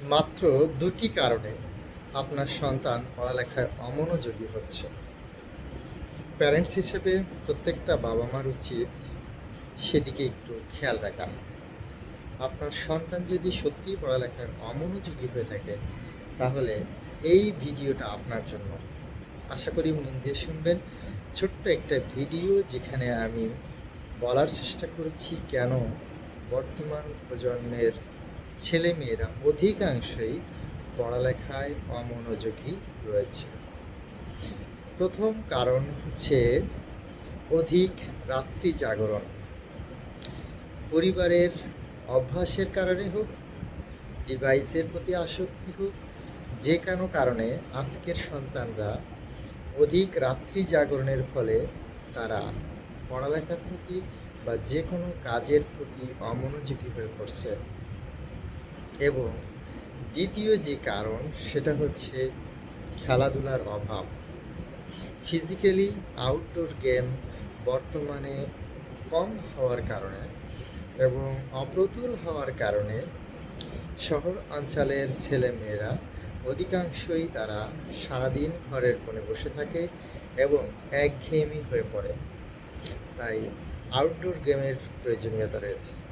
মাত্র দুটি কারণে আপনার সন্তান পড়ালেখায় অমনোযোগী হচ্ছে। প্যারেন্টস হিসেবে প্রত্যেকটা বাবা মার উচিত সেদিকে একটু খেয়াল রাখা। আপনার সন্তান যদি সত্যিই পড়ালেখায় অমনোযোগী হয়ে থাকে, তাহলে এই ভিডিওটা আপনার জন্য। আশা করি মন দিয়ে শুনবেন। ছোট্ট একটা ভিডিও যেখানে আমি বলার চেষ্টা করেছি কেন বর্তমান প্রজন্মের ছেলেমেয়েরা অধিকাংশই পড়ালেখায় অমনোযোগী রয়েছে। প্রথম কারণ হচ্ছে অধিক রাত্রি জাগরণ। পরিবারের অভ্যাসের কারণে হোক, ডিভাইসের প্রতি আসক্তি হোক, যে কোনো কারণে আজকের সন্তানরা অধিক রাত্রি জাগরণের ফলে তারা পড়ালেখার প্রতি বা যে কোনো কাজের প্রতি অমনোযোগী হয়ে পড়ছে। এবং দ্বিতীয় যে কারণ, সেটা হচ্ছে খেলাধুলার অভাব। ফিজিক্যালি আউটডোর গেম বর্তমানে কম হওয়ার কারণে এবং অপ্রতুল হওয়ার কারণে শহর অঞ্চলের ছেলেমেয়েরা অধিকাংশই তারা সারাদিন ঘরের কোণে বসে থাকে এবং একঘেয়েমি হয়ে পড়ে। তাই আউটডোর গেমের প্রয়োজনীয়তা রয়েছে।